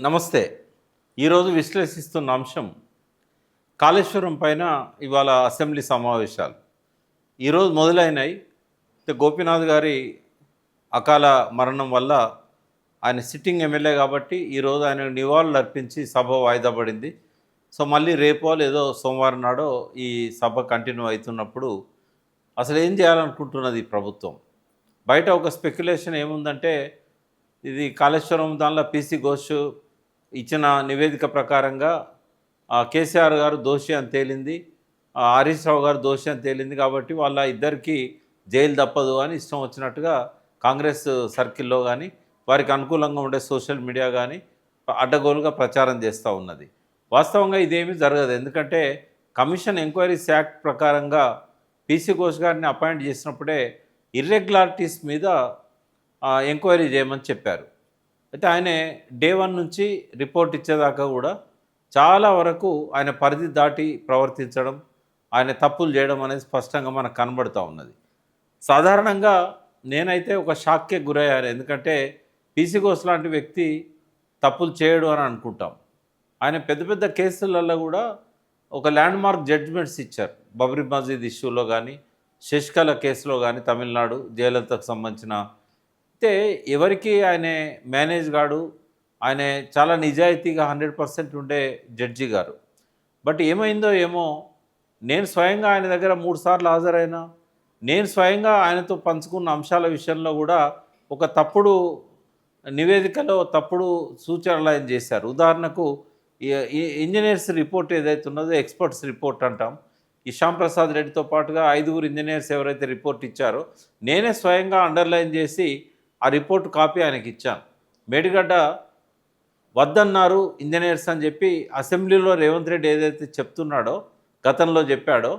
నమస్తే. ఈరోజు విశ్లేషిస్తున్న అంశం కాళేశ్వరం పైన ఇవాళ అసెంబ్లీ సమావేశాలు. ఈరోజు మొదలైనాయి. గోపీనాథ్ గారి అకాల మరణం వల్ల ఆయన సిట్టింగ్ ఎమ్మెల్యే కాబట్టి ఈరోజు ఆయన నివాళులు అర్పించి సభ వాయిదా పడింది. సో మళ్ళీ రేపో లేదో సోమవారం నాడో ఈ సభ కంటిన్యూ అవుతున్నప్పుడు అసలు ఏం చేయాలనుకుంటున్నది ప్రభుత్వం? బయట ఒక స్పెక్యులేషన్ ఏముందంటే ఇది కాళేశ్వరం దానిలో పీసీ ఘోష్ ఇచ్చిన నివేదిక ప్రకారంగా కేసీఆర్ గారు దోషి అని తేలింది హరీష్ రావు గారు దోషి అని తేలింది కాబట్టి వాళ్ళ ఇద్దరికి జైలు తప్పదు అని ఇష్టం వచ్చినట్టుగా కాంగ్రెస్ సర్కిల్లో కానీ వారికి అనుకూలంగా ఉండే సోషల్ మీడియా కానీ అడ్డగోలుగా ప్రచారం చేస్తూ ఉన్నది. వాస్తవంగా ఇదేమీ జరగదు. ఎందుకంటే కమిషన్ ఎంక్వైరీస్ యాక్ట్ ప్రకారంగా పీసీ ఘోష్ గారిని అపాయింట్ చేసినప్పుడే ఇర్రెగ్యులారిటీస్ మీద ఎంక్వైరీ చేయమని చెప్పారు. అయితే ఆయన డే వన్ నుంచి రిపోర్ట్ ఇచ్చేదాకా కూడా చాలా వరకు ఆయన పరిధి దాటి ప్రవర్తించడం ఆయన తప్పులు చేయడం అనేది స్పష్టంగా మనకు కనబడుతూ ఉన్నది. సాధారణంగా నేనైతే ఒక షాక్కే గురయ్యాను. ఎందుకంటే పీసీ ఘోష్ లాంటి వ్యక్తి తప్పులు చేయడు అని అనుకుంటాం. ఆయన పెద్ద పెద్ద కేసులలో కూడా ఒక ల్యాండ్ మార్క్ జడ్జిమెంట్స్ ఇచ్చారు. బబ్రీ మస్జిద్ ఇష్యూలో కానీ శశికళ కేసులో కానీ తమిళనాడు జయలలితకు సంబంధించిన అయితే ఎవరికి ఆయన మేనేజ్ గాడు? ఆయన చాలా నిజాయితీగా హండ్రెడ్ పర్సెంట్ ఉండే జడ్జి గారు. బట్ ఏమైందో ఏమో నేను స్వయంగా ఆయన దగ్గర మూడు సార్లు హాజరైనా నేను స్వయంగా ఆయనతో పంచుకున్న అంశాల విషయంలో కూడా ఒక తప్పుడు నివేదికలో తప్పుడు సూచనలు ఆయన చేశారు. ఉదాహరణకు ఈ- ఇంజనీర్స్ రిపోర్ట్ ఏదైతే ఉన్నదో ఎక్స్పర్ట్స్ రిపోర్ట్ అంటాం. ఈ శ్యామ్ ప్రసాద్ రెడ్డితో పాటుగా ఐదుగురు ఇంజనీర్స్ ఎవరైతే రిపోర్ట్ ఇచ్చారో నేనే స్వయంగా అండర్లైన్ చేసి ఆ రిపోర్ట్ కాపీ ఆయనకి ఇచ్చాను మేడిగడ్డ వద్దన్నారు ఇంజనీర్స్ అని చెప్పి అసెంబ్లీలో రేవంత్ రెడ్డి ఏదైతే చెప్తున్నాడో గతంలో చెప్పాడో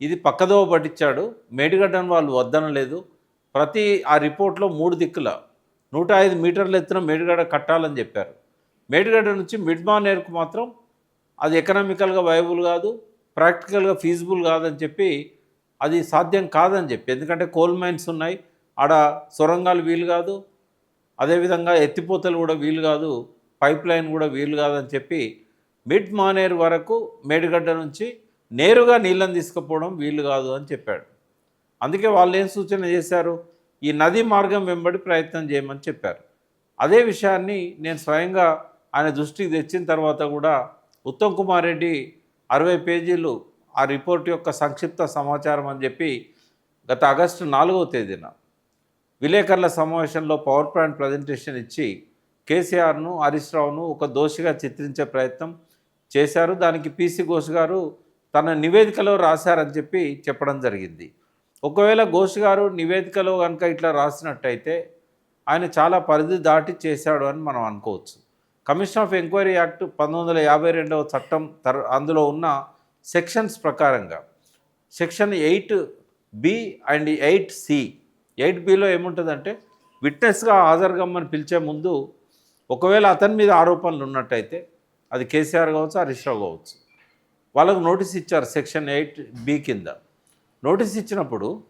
ఇది పక్కదోవ పట్టించాడు. మేడిగడ్డను వాళ్ళు వద్దనలేదు. ప్రతి ఆ రిపోర్ట్లో మూడు దిక్కుల నూట ఐదు మీటర్ల ఎత్తున మేడిగడ్డ కట్టాలని చెప్పారు. మేడిగడ్డ నుంచి మిడ్ ఎయిర్కు మాత్రం అది ఎకనామికల్గా వైబుల్ కాదు ప్రాక్టికల్గా ఫీజిబుల్ కాదని చెప్పి అది సాధ్యం కాదని చెప్పి ఎందుకంటే కోల్ మైన్స్ ఉన్నాయి ఆడ సొరంగాలు వీలు కాదు. అదేవిధంగా ఎత్తిపోతలు కూడా వీలు కాదు. పైప్ లైన్ కూడా వీలు కాదని చెప్పి మిడ్ మానేరు వరకు మేడిగడ్డ నుంచి నేరుగా నీళ్ళని తీసుకుపోవడం వీలు కాదు అని చెప్పాడు. అందుకే వాళ్ళు ఏం సూచన చేశారు? ఈ నది మార్గం వెంబడి ప్రయత్నం చేయమని చెప్పారు. అదే విషయాన్ని నేను స్వయంగా ఆయన దృష్టికి తెచ్చిన తర్వాత కూడా ఉత్తమ్ కుమార్ రెడ్డి అరవై పేజీలు ఆ రిపోర్ట్ యొక్క సంక్షిప్త సమాచారం అని చెప్పి గత ఆగస్టు నాలుగవ తేదీన విలేకరుల సమావేశంలో పవర్ పాయింట్ ప్రజెంటేషన్ ఇచ్చి కేసీఆర్ను హరీష్ రావును ఒక దోషిగా చిత్రించే ప్రయత్నం చేశారు. దానికి పీసీ ఘోష్ గారు తన నివేదికలో రాశారని చెప్పి చెప్పడం జరిగింది. ఒకవేళ ఘోష్ గారు నివేదికలో కనుక ఇట్లా రాసినట్టయితే ఆయన చాలా పరిధి దాటి చేశాడు అని మనం అనుకోవచ్చు. కమిషన్ ఆఫ్ ఎంక్వైరీ యాక్ట్ పంతొమ్మిది యాభై రెండవ చట్టం తర్ అందులో ఉన్న సెక్షన్స్ ప్రకారంగా section eight B and eight C eight below ఏముంటుందంటే విట్నెస్గా హాజరుగమ్మని పిలిచే ముందు ఒకవేళ అతని మీద ఆరోపణలు ఉన్నట్టయితే అది కేసీఆర్ కావచ్చు హరీష్ రావు కావచ్చు. వాళ్ళకు నోటీస్ ఇచ్చారు సెక్షన్ ఎయిట్ బి కింద. నోటీస్ ఇచ్చినప్పుడు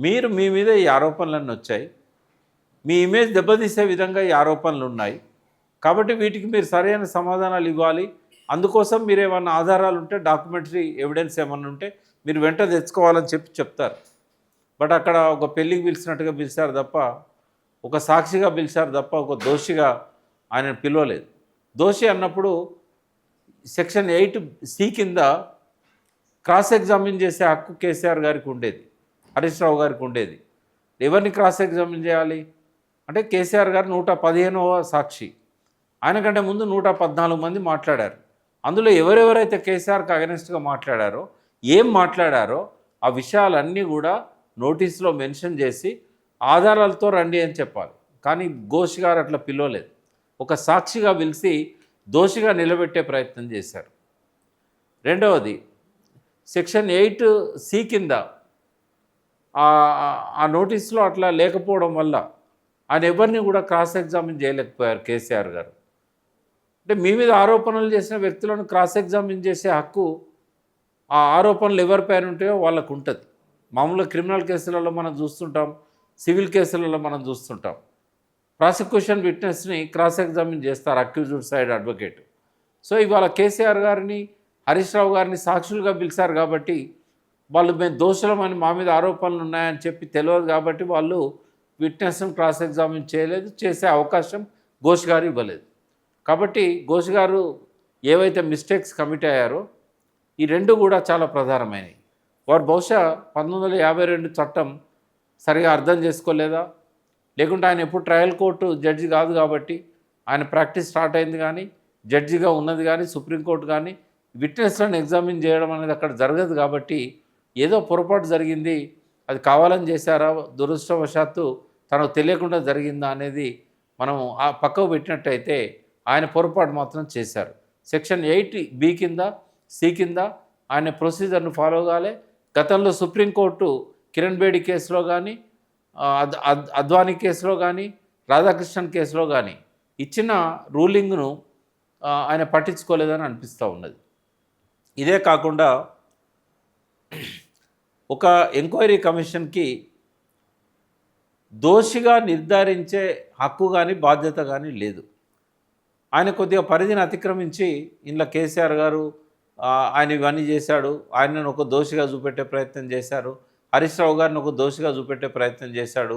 మీరు మీ మీద ఈ ఆరోపణలన్నీ వచ్చాయి. మీ ఇమేజ్ దెబ్బతీసే విధంగా ఈ ఆరోపణలు ఉన్నాయి. కాబట్టి వీటికి మీరు సరైన సమాధానాలు ఇవ్వాలి. అందుకోసం మీరు ఏమన్నా ఆధారాలు ఉంటే డాక్యుమెంటరీ ఎవిడెన్స్ ఏమన్నా ఉంటే మీరు వెంట తెచ్చుకోవాలని చెప్పి చెప్తారు. బట్ అక్కడ ఒక పెళ్ళికి పిలిచినట్టుగా పిలిచారు తప్ప ఒక సాక్షిగా పిలిచారు తప్ప ఒక దోషిగా ఆయన పిలవలేదు. దోషి అన్నప్పుడు సెక్షన్ ఎయిట్ సి కింద క్రాస్ ఎగ్జామిన్ చేసే హక్కు కేసీఆర్ గారికి ఉండేది హరీష్ రావు గారికి ఉండేది. ఎవరిని క్రాస్ ఎగ్జామిన్ చేయాలి? అంటే కేసీఆర్ గారు నూట పదిహేనవ సాక్షి. ఆయన కంటే ముందు నూట పద్నాలుగు మంది మాట్లాడారు. అందులో ఎవరెవరైతే కేసీఆర్కి అగెనిస్ట్గా మాట్లాడారో ఏం మాట్లాడారో ఆ విషయాలన్నీ కూడా నోటీసులో మెన్షన్ చేసి ఆధారాలతో రండి అని చెప్పాలి. కానీ ఘోష్ గారు అట్లా పిలవలేదు. ఒక సాక్షిగా పిలిచి దోషిగా నిలబెట్టే ప్రయత్నం చేశారు. రెండవది సెక్షన్ ఎయిట్ సి కింద ఆ- ఆ నోటీస్లో అట్లా లేకపోవడం వల్ల ఆయన ఎవరిని కూడా క్రాస్ ఎగ్జామిన్ చేయలేకపోయారు కేసీఆర్ గారు. అంటే మీ మీద ఆరోపణలు చేసిన వ్యక్తులను క్రాస్ ఎగ్జామిన్ చేసే హక్కు ఆ ఆరోపణలు ఎవరిపైన ఉంటాయో వాళ్ళకు ఉంటుంది. మామూలుగా క్రిమినల్ కేసులలో మనం చూస్తుంటాం సివిల్ కేసులలో మనం చూస్తుంటాం. ప్రాసిక్యూషన్ విట్నెస్ని క్రాస్ ఎగ్జామిన్ చేస్తారు అక్యూజ్డ్ సైడ్ అడ్వకేట్. సో ఇవాళ కేసీఆర్ గారిని హరీష్ రావు గారిని సాక్షులుగా పిలిచారు కాబట్టి వాళ్ళు మేము దోషులమని మా మీద ఆరోపణలు ఉన్నాయని చెప్పి తెలియదు కాబట్టి వాళ్ళు విట్నెస్ను క్రాస్ ఎగ్జామిన్ చేయలేదు చేసే అవకాశం ఘోష్ గారు ఇవ్వలేదు. కాబట్టి ఘోష్ గారు ఏవైతే మిస్టేక్స్ కమిట్ అయ్యారో ఈ రెండు కూడా చాలా ప్రధానమైనవి. వారు బహుశా పంతొమ్మిది వందల యాభై రెండు చట్టం సరిగా అర్థం చేసుకోలేదా? లేకుంటే ఆయన ఎప్పుడు ట్రయల్ కోర్టు జడ్జి కాదు కాబట్టి ఆయన ప్రాక్టీస్ స్టార్ట్ అయింది కానీ జడ్జిగా ఉన్నది కానీ సుప్రీంకోర్టు కానీ విట్నెస్లను ఎగ్జామిన్ చేయడం అనేది అక్కడ జరగదు కాబట్టి ఏదో పొరపాటు జరిగింది అది కావాలని చేశారా? దురదృష్టవశాత్తు తనకు తెలియకుండా జరిగిందా అనేది మనం ఆ పక్కకు పెట్టినట్టయితే ఆయన పొరపాటు మాత్రం చేశారు. సెక్షన్ ఎయిట్ బి కింద సి కింద ఆయన ప్రొసీజర్ను ఫాలో కాలే గతంలో సుప్రీంకోర్టు కిరణ్ బేడి కేసులో కానీ అద్ అద్ అద్వానీ కేసులో కానీ రాధాకృష్ణన్ కేసులో కానీ ఇచ్చిన రూలింగ్ను ఆయన పట్టించుకోలేదని అనిపిస్తూ ఉన్నది. ఇదే కాకుండా ఒక ఎంక్వైరీ కమిషన్కి దోషిగా నిర్ధారించే హక్కు కానీ బాధ్యత కానీ లేదు. ఆయన కొద్దిగా పరిధిని అతిక్రమించి ఇంట్లో కేసీఆర్ గారు ఆయన ఇవన్నీ చేశాడు. ఆయనను ఒక దోషిగా చూపెట్టే ప్రయత్నం చేశారు. హరీష్ రావు గారిని ఒక దోషిగా చూపెట్టే ప్రయత్నం చేశాడు.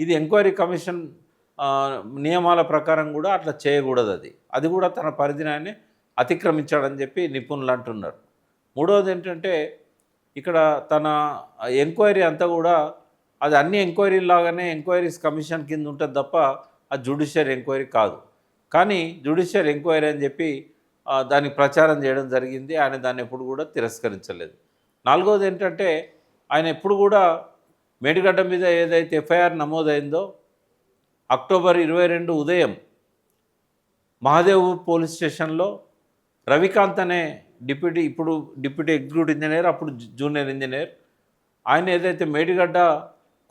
ఇది ఎంక్వైరీ కమిషన్ నియమాల ప్రకారం కూడా అట్లా చేయకూడదు అది. అది కూడా తన పరిధిని ఆయనే అతిక్రమించాడని చెప్పి నిపుణులు అంటున్నారు. మూడవది ఏంటంటే ఇక్కడ తన ఎంక్వైరీ అంతా కూడా అది అన్ని ఎంక్వైరీ లాగానే ఎంక్వైరీస్ కమిషన్ కింద ఉంటుంది తప్ప అది జుడిషియర్ ఎంక్వైరీ కాదు. కానీ జుడిషియర్ ఎంక్వైరీ అని చెప్పి దానికి ప్రచారం చేయడం జరిగింది. ఆయన దాన్ని ఎప్పుడు కూడా తిరస్కరించలేదు. నాలుగోది ఏంటంటే ఆయన ఎప్పుడు కూడా మేడిగడ్డ మీద ఏదైతే ఎఫ్ఐఆర్ నమోదైందో అక్టోబర్ ఇరవై రెండు ఉదయం మహాదేవ్ పోలీస్ స్టేషన్లో రవికాంత్ అనే డిప్యూటీ ఇప్పుడు డిప్యూటీ ఎగ్జిక్యూటివ్ ఇంజనీర్ అప్పుడు జూనియర్ ఇంజనీర్ ఆయన ఏదైతే మేడిగడ్డ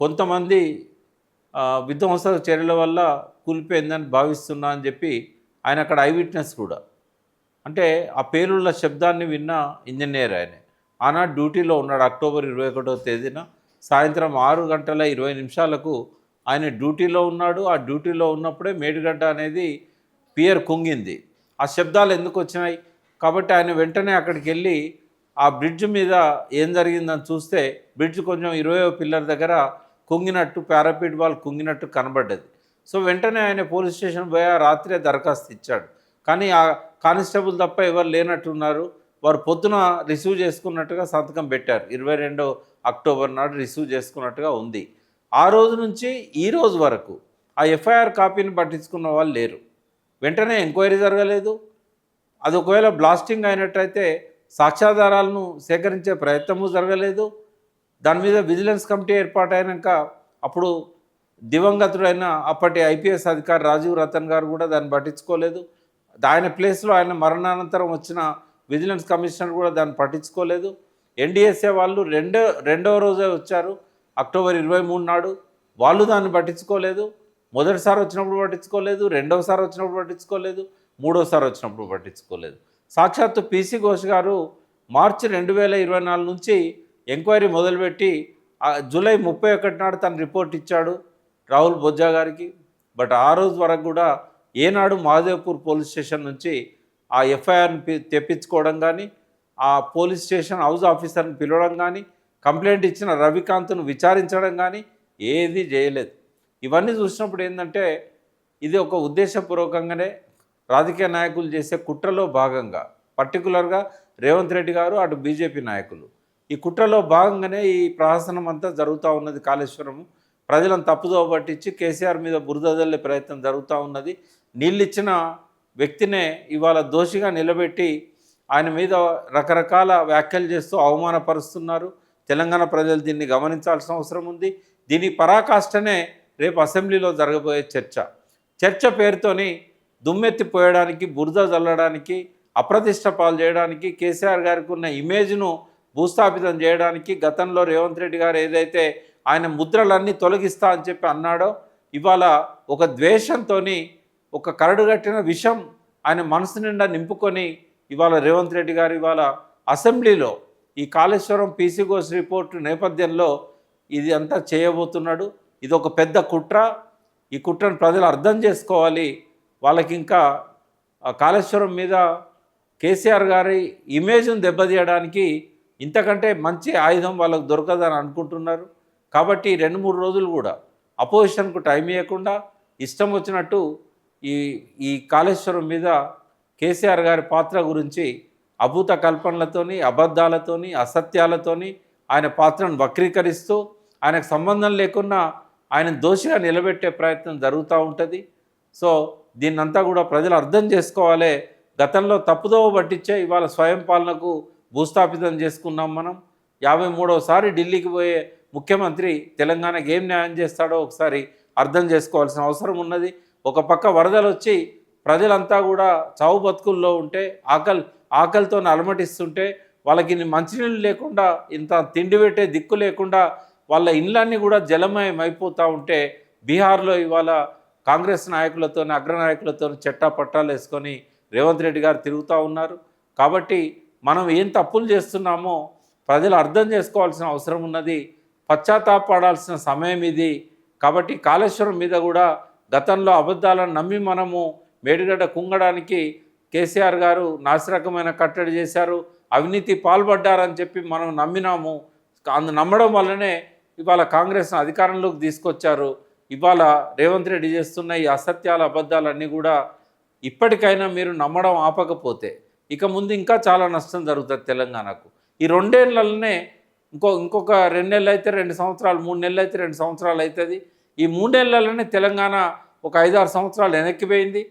కొంతమంది విధ్వంసక చర్యల వల్ల కూలిపోయిందని భావిస్తున్నా అని చెప్పి ఆయన అక్కడ ఐ విట్నెస్ కూడా. అంటే ఆ పేరుళ్ళ శబ్దాన్ని విన్న ఇంజనీర్ ఆయన. ఆనాడు డ్యూటీలో ఉన్నాడు అక్టోబర్ ఇరవై ఒకటో తేదీన. సాయంత్రం ఆరు గంటల ఇరవై నిమిషాలకు ఆయన డ్యూటీలో ఉన్నాడు. ఆ డ్యూటీలో ఉన్నప్పుడే మేడిగడ్డ అనేది పియర్ కుంగింది. ఆ శబ్దాలు ఎందుకు వచ్చినాయి? కాబట్టి ఆయన వెంటనే అక్కడికి వెళ్ళి ఆ బ్రిడ్జ్ మీద ఏం జరిగిందని చూస్తే బ్రిడ్జ్ కొంచెం ఇరవై పిల్లర్ దగ్గర కుంగినట్టు పారాపీట్ బాల్ కుంగినట్టు కనబడ్డది. సో వెంటనే ఆయన పోలీస్ స్టేషన్ పోయి రాత్రే దరఖాస్తు ఇచ్చాడు. కానీ ఆ కానిస్టేబుల్ తప్ప ఎవరు లేనట్టున్నారు. వారు పొద్దున రిసీవ్ చేసుకున్నట్టుగా సంతకం పెట్టారు. ఇరవై రెండో అక్టోబర్ నాడు రిసీవ్ చేసుకున్నట్టుగా ఉంది. ఆ రోజు నుంచి ఈ రోజు వరకు ఆ ఎఫ్ఐఆర్ కాపీని పట్టించుకున్న వాళ్ళు లేరు. వెంటనే ఎంక్వైరీ జరగలేదు. అది ఒకవేళ బ్లాస్టింగ్ అయినట్టయితే సాక్ష్యాధారాలను సేకరించే ప్రయత్నము జరగలేదు. దాని మీద విజిలెన్స్ కమిటీ ఏర్పాటైనాక అప్పుడు దివంగతుడైన అప్పటి ఐపీఎస్ అధికారి రాజీవ్ రతన్ గారు కూడా దాన్ని పట్టించుకోలేదు. ఆయన ప్లేస్లో ఆయన మరణానంతరం వచ్చిన విజిలెన్స్ కమిషనర్ కూడా దాన్ని పట్టించుకోలేదు. ఎన్డీఎస్ఏ వాళ్ళు రెండో రెండవ రోజే వచ్చారు. అక్టోబర్ ఇరవై మూడు నాడు వాళ్ళు దాన్ని పట్టించుకోలేదు. మొదటిసారి వచ్చినప్పుడు పట్టించుకోలేదు. రెండవసారి వచ్చినప్పుడు పట్టించుకోలేదు. మూడోసారి వచ్చినప్పుడు పట్టించుకోలేదు. సాక్షాత్తు పీసీ ఘోష్ గారు మార్చి రెండు వేల ఇరవై నాలుగు నుంచి ఎంక్వైరీ మొదలుపెట్టి జూలై ముప్పై ఒకటి నాడు తన రిపోర్ట్ ఇచ్చాడు రాహుల్ బొజ్జా గారికి. బట్ ఆ రోజు వరకు కూడా ఏనాడు మహాదేవ్పూర్ పోలీస్ స్టేషన్ నుంచి ఆ ఎఫ్ఐఆర్ని తెప్పించుకోవడం కానీ ఆ పోలీస్ స్టేషన్ హౌస్ ఆఫీసర్ని పిలవడం కానీ కంప్లైంట్ ఇచ్చిన రవికాంత్ను విచారించడం కానీ ఏది చేయలేదు ఇవన్నీ చూసినప్పుడు ఏంటంటే ఇది ఒక ఉద్దేశపూర్వకంగానే రాజకీయ నాయకులు చేసే కుట్రలో భాగంగా పర్టికులర్గా రేవంత్ రెడ్డి గారు అటు బీజేపీ నాయకులు. ఈ కుట్రలో భాగంగానే ఈ ప్రహసనం అంతా జరుగుతూ ఉన్నది కాళేశ్వరం ప్రజలను తప్పుదోవ పట్టించి కేసీఆర్ మీద బురద జల్లే ప్రయత్నం జరుగుతూ ఉన్నది. నీళ్ళిచ్చిన వ్యక్తినే ఇవాళ దోషిగా నిలబెట్టి ఆయన మీద రకరకాల వ్యాఖ్యలు చేస్తూ అవమానపరుస్తున్నారు. తెలంగాణ ప్రజలు దీన్ని గమనించాల్సిన అవసరం ఉంది. దీని పరాకాష్ఠనే రేపు అసెంబ్లీలో జరగబోయే చర్చ. చర్చ పేరుతోని దుమ్మెత్తిపోయడానికి బురద చల్లడానికి అప్రతిష్ట పాలు చేయడానికి కేసీఆర్ గారికి ఉన్న ఇమేజ్ను భూస్థాపితం చేయడానికి గతంలో రేవంత్ రెడ్డి గారు ఏదైతే ఆయన ముద్రలన్నీ తొలగిస్తా అని చెప్పి అన్నాడో ఇవాళ ఒక ద్వేషంతో ఒక కరడుగట్టిన విషం ఆయన మనసు నిండా నింపుకొని ఇవాళ రేవంత్ రెడ్డి గారు ఇవాళ అసెంబ్లీలో ఈ కాళేశ్వరం పీసీ ఘోష్ రిపోర్టు నేపథ్యంలో ఇది అంతా చేయబోతున్నాడు. ఇది ఒక పెద్ద కుట్ర. ఈ కుట్రను ప్రజలు అర్థం చేసుకోవాలి. వాళ్ళకి ఇంకా కాళేశ్వరం మీద కేసీఆర్ గారి ఇమేజ్ను దెబ్బతీయడానికి ఇంతకంటే మంచి ఆయుధం వాళ్ళకు దొరకదని అనుకుంటున్నారు. కాబట్టి రెండు మూడు రోజులు కూడా అపోజిషన్కు టైం ఇవ్వకుండా ఇష్టం వచ్చినట్టు ఈ ఈ కాళేశ్వరం మీద కేసీఆర్ గారి పాత్ర గురించి అభూత కల్పనలతోని అబద్ధాలతోని అసత్యాలతోని ఆయన పాత్రను వక్రీకరిస్తూ ఆయనకు సంబంధం లేకున్నా ఆయన దోషిగా నిలబెట్టే ప్రయత్నం జరుగుతూ ఉంటుంది. సో దీన్నంతా కూడా ప్రజలు అర్థం చేసుకోవాలి. గతంలో తప్పుదోవ పట్టించే ఇవాళ స్వయం పాలనకు భూస్థాపితం చేసుకున్నాం మనం. యాభై మూడవసారి ఢిల్లీకి పోయే ముఖ్యమంత్రి తెలంగాణకి ఏం న్యాయం చేస్తాడో ఒకసారి అర్థం చేసుకోవాల్సిన అవసరం ఉన్నది. ఒక పక్క వరదలు వచ్చి ప్రజలంతా కూడా చావు బతుకుల్లో ఉంటే ఆకలి ఆకలితో అలమటిస్తుంటే వాళ్ళకి మంచినీళ్ళు లేకుండా ఇంత తిండి పెట్టే దిక్కు లేకుండా వాళ్ళ ఇళ్ళన్నీ కూడా జలమయం అయిపోతూ ఉంటే బీహార్లో ఇవాళ కాంగ్రెస్ నాయకులతో అగ్రనాయకులతో చెట్టా పట్టాలు వేసుకొని రేవంత్ రెడ్డి గారు తిరుగుతూ ఉన్నారు. కాబట్టి మనం ఏం తప్పులు చేస్తున్నామో ప్రజలు అర్థం చేసుకోవాల్సిన అవసరం ఉన్నది. పశ్చాత్తాపడాల్సిన సమయం ఇది. కాబట్టి కాళేశ్వరం మీద కూడా గతంలో అబద్ధాలను నమ్మి మనము మేడిగడ్డ కుంగడానికి కేసీఆర్ గారు నాసిరకమైన కట్టడి చేశారు అవినీతి పాల్పడ్డారని చెప్పి మనం నమ్మినాము. అందు నమ్మడం వల్లనే ఇవాళ కాంగ్రెస్ను అధికారంలోకి తీసుకొచ్చారు. ఇవాళ రేవంత్ రెడ్డి చేస్తున్న ఈ అసత్యాల అబద్ధాలన్నీ కూడా ఇప్పటికైనా మీరు నమ్మడం ఆపకపోతే ఇక ముందు ఇంకా చాలా నష్టం జరుగుతుంది తెలంగాణకు. ఈ రెండేళ్ళలోనే ఇంకో ఇంకొక రెండు నెలలు అయితే రెండు సంవత్సరాలు మూడు నెలలు అయితే రెండు సంవత్సరాలు అవుతుంది. ఈ మూడేళ్ళలోనే తెలంగాణ ఒక ఐదారు సంవత్సరాలు వెనక్కిపోయింది.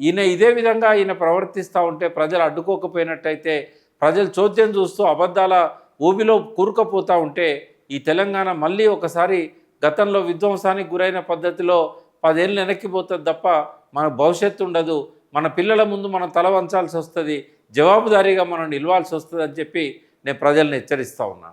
ఈయన ఇదే విధంగా ఈయన ప్రవర్తిస్తూ ఉంటే ప్రజలు అడ్డుకోకపోయినట్టయితే ప్రజలు చోద్యం చూస్తూ అబద్ధాల ఊబిలో కూరుకుపోతూ ఉంటే ఈ తెలంగాణ మళ్ళీ ఒకసారి గతంలో విధ్వంసానికి గురైన పద్ధతిలో పదేళ్ళు వెనక్కిపోతుంది తప్ప మన భవిష్యత్తు ఉండదు. మన పిల్లల ముందు మనం తల వంచాల్సి వస్తుంది. జవాబుదారీగా మనం నిలవాల్సి వస్తుంది అని చెప్పి నేను ప్రజల్ని హెచ్చరిస్తూ ఉన్నాను.